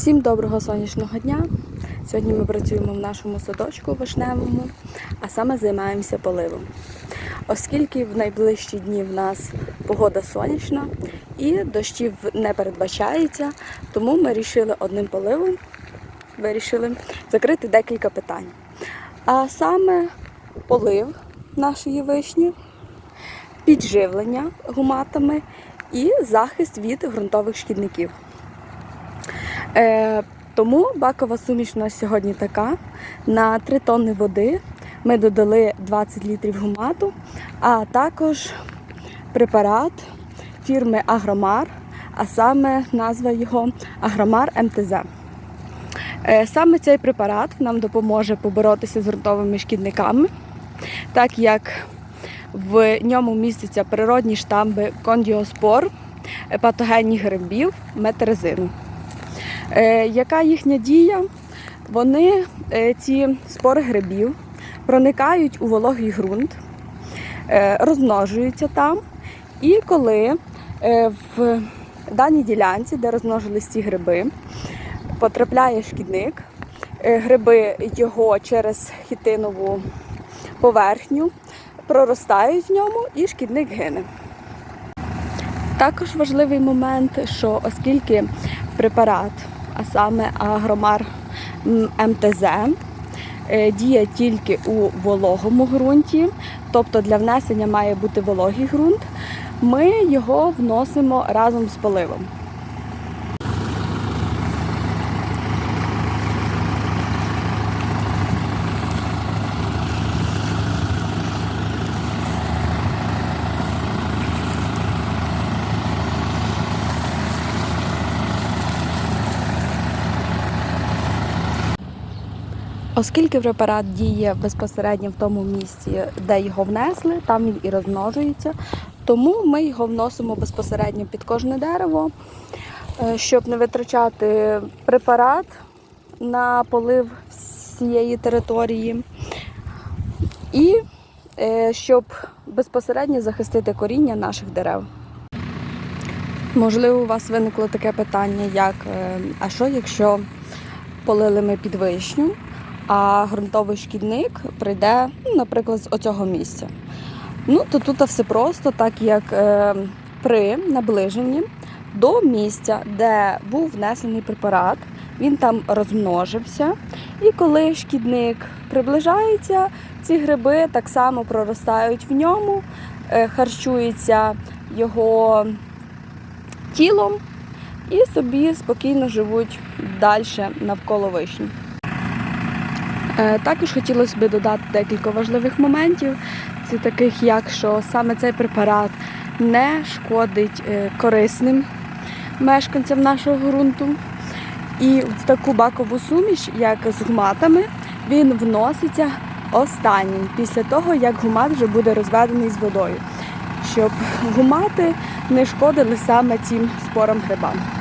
Всім доброго сонячного дня. Сьогодні ми працюємо в нашому садочку вишневому, а саме займаємося поливом. Оскільки в найближчі дні в нас погода сонячна і дощів не передбачається, тому ми вирішили одним поливом вирішили закрити декілька питань. А саме полив нашої вишні, підживлення гуматами і захист від ґрунтових шкідників. Е, тому бакова суміш у нас сьогодні така. На 3 тонни води ми додали 20 літрів гумату, а також препарат фірми Агромар, а саме назва його Агромар МТЗ. Е, Саме цей препарат нам допоможе поборотися з ґрунтовими шкідниками, так як в ньому містяться природні штамби кондіоспор, патогенних грибів, метерезину. Е, Яка їхня дія? Вони, е, ці спори грибів, проникають у вологий ґрунт, е, розмножуються там, і коли в даній ділянці, де розмножились ці гриби, потрапляє шкідник, гриби його через хітинову поверхню проростають в ньому і шкідник гине. Також важливий момент, що оскільки препарат, а саме Агромар МТЗ, е, діє тільки у вологому ґрунті, тобто для внесення має бути вологий ґрунт, ми його вносимо разом з поливом. Оскільки препарат діє безпосередньо в тому місці, де його внесли, там він і розмножується, тому ми його вносимо безпосередньо під кожне дерево, е, щоб не витрачати препарат на полив всієї території. І е, щоб безпосередньо захистити коріння наших дерев. Можливо, у вас виникло таке питання, як е, а що якщо полили ми під вишню, а ґрунтовий шкідник прийде, ну, наприклад, з оцього місця. Ну, то тут все просто, так як е, при наближенні до місця, де був внесений препарат, він там розмножився. І коли шкідник приближається, ці гриби так само проростають в ньому, е, харчуються його тілом і собі спокійно живуть далі навколо вишні. Е, Також хотілося б додати декілька важливих моментів. Це таких, як що саме цей препарат не шкодить е, корисним мешканцям нашого ґрунту. І в таку бакову суміш, як з гуматами, він вноситься останнім, після того, як гумат вже буде розведений з водою, щоб гумати не шкодили саме цим спорам грибам.